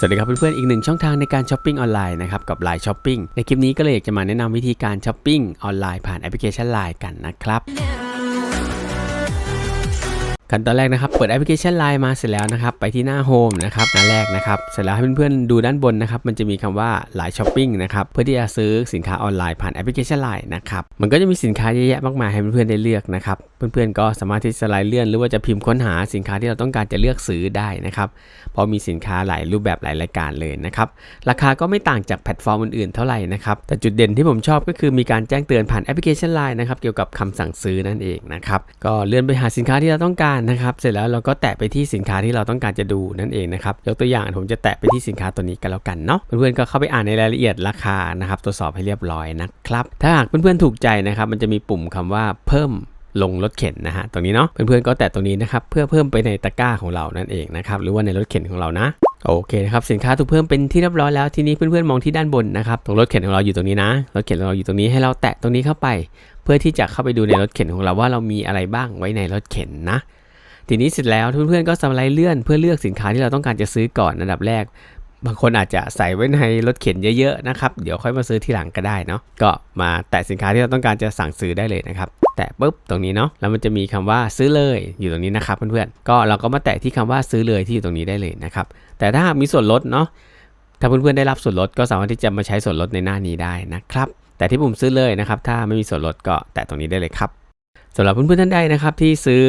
สวัสดีครับเพื่อนๆ อีกหนึ่งช่องทางในการช้อปปิ้งออนไลน์นะครับกับ Line Shopping ในคลิปนี้ก็เลยอยากจะมาแนะนำวิธีการช้อปปิ้งออนไลน์ผ่านแอปพลิเคชัน Line กันนะครับ ขั้นตอนแรกนะครับ เปิดแอปพลิเคชัน Line มาเสร็จแล้วนะครับ ไปที่หน้าโฮมนะครับหน้าแรกนะครับ เสร็จแล้วให้เพื่อนๆดูด้านบนนะครับ มันจะมีคำว่า Line Shopping นะครับ เพื่อที่จะซื้อสินค้าออนไลน์ผ่านแอปพลิเคชัน Line นะครับ มันก็จะมีสินค้าเยอะแยะมากมายให้เพื่อนๆได้เลือกนะครับ เพื่อนๆก็สามารถที่จะไลด์เลื่อน หรือว่าจะพิมพ์ค้นหาสินค้าที่เราต้องการจะเลือกซื้อได้นะครับ เพราะมีสินค้าหลายรูปแบบหลายรายการเลยนะครับ ราคาก็ไม่ต่างจากแพลตฟอร์มอื่นๆ เท่าไหร่นะครับ แต่จุดเด่นที่ผมชอบก็คือมีการแจ้งเตือนผ่านแอปพลิเคชัน Line นะครับ เกี่ยวกับคำสั่งซื้อนั่นเองนะครับ ก็เลื่อนไปหาสินค้าที่เราต้องการนะครับ เสร็จแล้วเราก็แตะไปที่สินค้าที่เราต้องการจะดูนั่นเองนะครับ ยกตัวอย่างผมจะแตะไปที่สินค้าตัวนี้กันแล้วกันเนาะ เพื่อนๆก็เข้าไปอ่านในรายละเอียดราคานะครับตรวจสอบให้เรียบร้อยนะครับ ถ้าหากเพื่อนๆถูกใจนะครับ มันจะมีปุ่มคำว่าเพิ่มลงรถเข็นนะฮะตรงนี้เนาะเพื่อนๆก็แตะตรงนี้นะครับเพื่อเพิ่มไปในตะกร้าของเรานั่นเองนะครับหรือว่าในรถเข็นของเรานะโอเคนะครับสินค้าถูกเพิ่มเป็นที่เรียบร้อยแล้วทีนี้เพื่อนๆมองที่ด้านบนนะครับตรงรถเข็นของเราอยู่ตรงนี้นะรถเข็นของเราอยู่ตรงนี้ให้เราแตะตรงนี้เข้าไป เพื่อที่จะเข้าไปดูในรถเข็นของเราว่าเรามีอะไรบ้างไว้ในรถเข็นนะ ทีนี้เสร็จแล้วเพื่อนๆก็สไลด์เลื่อนเพื่อเลือกสินค้าที่เราต้องการจะซื้อก่อนอันดับแรก บางคนอาจจะใส่ไว้ในรถเข็นเยอะๆนะครับเดี๋ยวค่อยมาซื้อทีหลังก็ได้เนาะก็มาแตะสินค้าที่เราต้องการจะสั่งซื้อได้เลยนะครับแตะปุ๊บตรงนี้เนาะแล้วมันจะมีคำว่าซื้อเลยอยู่ตรงนี้นะครับเพื่อนๆก็เราก็มาแตะที่คำว่าซื้อเลยที่อยู่ตรงนี้ได้เลยนะครับแต่ถ้ามีส่วนลดเนาะถ้าเพื่อนๆได้รับส่วนลดก็สามารถที่จะมาใช้ส่วนลดในหน้านี้ได้นะครับแต่ที่ปุ่มซื้อเลยนะครับถ้าไม่มีส่วนลดก็แตะตรงนี้ได้เลยครับสำหรับเพื่อนๆท่านใดนะครับที่ซื้อ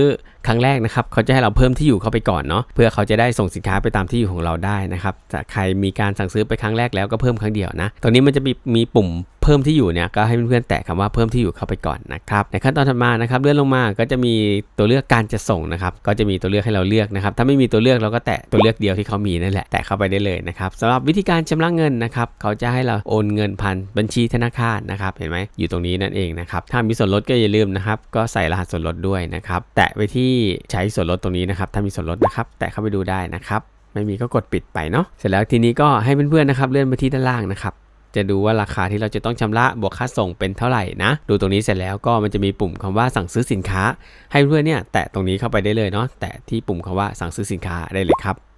ครั้งแรกนะครับเขาจะให้เราเพิ่มที่อยู่เข้าไปก่อนเนาะเพื่อเขาจะได้ส่งสินค้าไปตามที่อยู่ของเราได้นะครับแต่ใครมีการสั่งซื้อไปครั้งแรกแล้วก็เพิ่มครั้งเดียวนะตรงนี้มันจะมีมีปุ่มเพิ่มที่อยู่เนี่ยก็ให้เพื่อนๆแตะคำว่าเพิ่มที่อยู่เข้าไปก่อนนะครับในขั้นตอนถัดมานะครับเลื่อนลงมาก็จะมีตัวเลือกการจะส่งนะครับก็จะมีตัวเลือกให้เราเลือกนะครับถ้าไม่มีตัวเลือกเราก็แตะตัวเลือกเดียวที่เขามีนั่นแหละแตะเข้าไปได้เลยนะครับสำหรับวิธีการชำระเงินนะครับเขาจะให้เราโอนเงินผ่านบัญชีธนาคารนะครับเห็นไหมอยู่ตรงนี้นั่นเองนะครับถ้ามีส่วนลดก็อย่าลืมนะครับก็ใส่รหัสส่วนลดด้วยนะครับ แตะไปที่ใช้ส่วนลดตรงนี้นะครับ ถ้ามีส่วนลดนะครับ แตะเข้าไปดูได้นะครับ ไม่มีก็กดปิดไปเนาะ เสร็จแล้วทีนี้ก็ให้เพื่อนๆนะครับ เลื่อนไปที่ด้านล่างนะครับจะดูว่าราคาที่เราจะต้องชำระบวกค่าส่งเป็นเท่าไหร่นะ ดูตรงนี้เสร็จแล้วก็มันจะมีปุ่มคำว่าสั่งซื้อสินค้า ให้เพื่อนเนี่ยแตะตรงนี้เข้าไปได้เลยเนาะแตะที่ปุ่มคำว่าสั่งซื้อสินค้าได้เลยครับ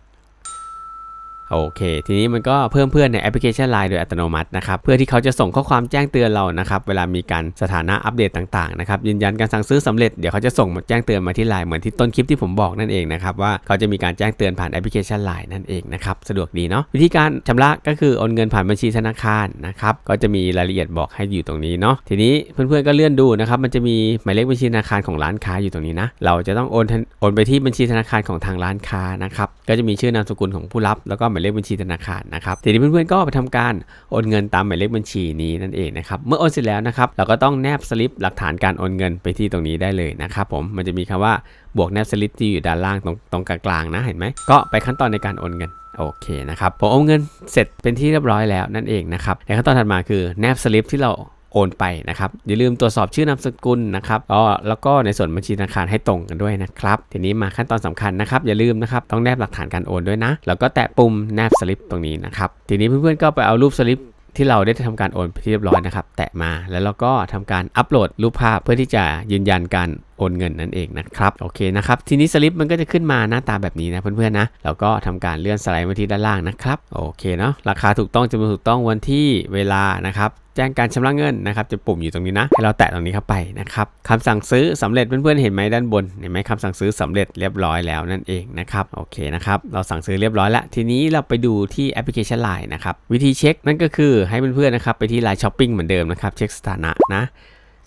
โอเค ทีนี้มันก็เพิ่มเพื่อนในแอปพลิเคชัน Line โดยอัตโนมัตินะครับ เพื่อที่เขาจะส่งข้อความแจ้งเตือนเรานะครับ เวลามีการสถานะอัปเดตต่างๆนะครับ ยืนยันการสั่งซื้อสำเร็จ เดี๋ยวเขาจะส่งมาแจ้งเตือนมาที่ Line เหมือนที่ต้นคลิปที่ผมบอกนั่นเองนะครับ ว่าเขาจะมีการแจ้งเตือนผ่านแอปพลิเคชัน Line นั่นเองนะครับ สะดวกดีเนาะ วิธีการชำระก็คือโอนเงินผ่านบัญชีธนาคารนะครับ ก็จะมีรายละเอียดบอกให้อยู่ตรงนี้เนาะ ทีนี้เพื่อนๆก็เลื่อนดูนะครับ มันจะมีหมายเลขบัญชีธนาคารของร้านค้าอยู่ตรงนี้นะ เราจะต้องโอนโอนไปที่บัญชีธนาคารของทางร้านค้านะครับ ก็จะมีชื่อนามสกุลของผู้รับแล้วก็หมายเลขบัญชีธนาคารนะครับทีนี้เพื่อนๆก็ไปทำการโอนเงินตามหมายเลขบัญชีนี้นั่นเองนะครับเมื่อโอนเสร็จแล้วนะครับเราก็ต้องแนบสลิปหลักฐานการโอนเงินไปที่ตรงนี้ได้เลยนะครับผมมันจะมีคำว่าบวกแนบสลิปที่อยู่ด้านล่างตรงตรงกลางๆนะเห็นไหมก็ไปขั้นตอนในการโอนเงินโอเคนะครับผมโอนเงินเสร็จเป็นที่เรียบร้อยแล้วนั่นเองนะครับในขั้นตอนถัดมาคือแนบสลิปที่เรา โอนไปนะครับอย่าลืมตรวจสอบชื่อนามสกุลนะครับก็แล้วก็ในส่วนบัญชีธนาคารให้ตรงกันด้วยนะครับทีนี้มาขั้นตอนสำคัญนะครับอย่าลืมนะครับต้องแนบหลักฐานการโอนด้วยนะ แล้วก็แตะปุ่มแนบสลิปตรงนี้นะครับทีนี้เพื่อนๆก็ไปเอารูปสลิปที่เราได้ทำการโอนไปที่เรียบร้อยนะครับ แตะมาแล้วเราก็ทำการอัปโหลดรูปภาพเพื่อที่จะยืนยันการ โอนเงินนั่นเองนะครับโอเคนะครับทีนี้สลิปมันก็จะขึ้นมาหน้าตาแบบนี้นะเพื่อนๆนะแล้วก็ทำการเลื่อนสไลด์มาที่ด้านล่างนะครับโอเคเนาะราคาถูกต้องจำนวนถูกต้องวันที่เวลานะครับแจ้งการชำระเงินนะครับจะปุ่มอยู่ตรงนี้นะให้เราแตะตรงนี้เข้าไปนะครับคำสั่งซื้อสำเร็จเพื่อนๆเห็นไหมด้านบนเห็นไหมคำสั่งซื้อสำเร็จเรียบร้อยแล้วนั่นเองนะครับโอเคนะครับเราสั่งซื้อเรียบร้อยแล้วทีนี้เราไปดูที่แอปพลิเคชัน Line นะครับวิธีเช็คนั่นก็คือให้เพื่อนๆนะครับไปที่ Line Shopping เหมือนเดิมนะครับเช็คสถานะนะ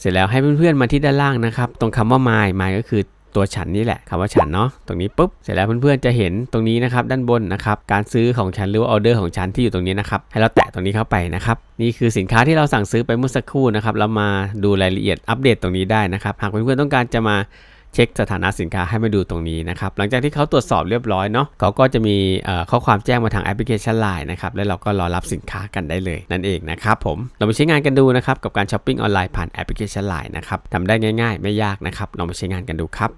สร็จแล้วให้เพื่อนๆมาที่ด้านล่างนะครับ ตรงคำว่า my my ก็คือตัวฉันนี่แหละคำว่าฉันเนาะตรงนี้ปุ๊บเสร็จแล้วเพื่อนๆจะเห็นตรงนี้นะครับด้านบนนะครับการซื้อของฉันหรือว่าออเดอร์ของฉันที่อยู่ตรงนี้นะครับให้เราแตะตรงนี้เข้าไปนะครับนี่คือสินค้าที่เราสั่งซื้อไปเมื่อสักครู่นะครับเรามาดูรายละเอียดอัปเดตตรงนี้ได้นะครับหากเพื่อนๆต้องการจะมา เช็คสถานะสินค้าให้มาดูตรงนี้นะครับหลังจากที่เขาตรวจสอบเรียบร้อยเนาะเขาก็จะมีเข้อความแจ้งมาทางแอปพลิเคชัน Line นะครับแล้วเราก็รอรับสินค้ากันได้เลยนั่นเองนะครับผมเราไปใช้งานกันดูนะครับกับการช้อปปิ้งออนไลน์ผ่านแอปพลิเคชัน Line นะครับทำได้ง่ายๆ ไม่ยากนะครับลองไปใช้งานกันดูครับ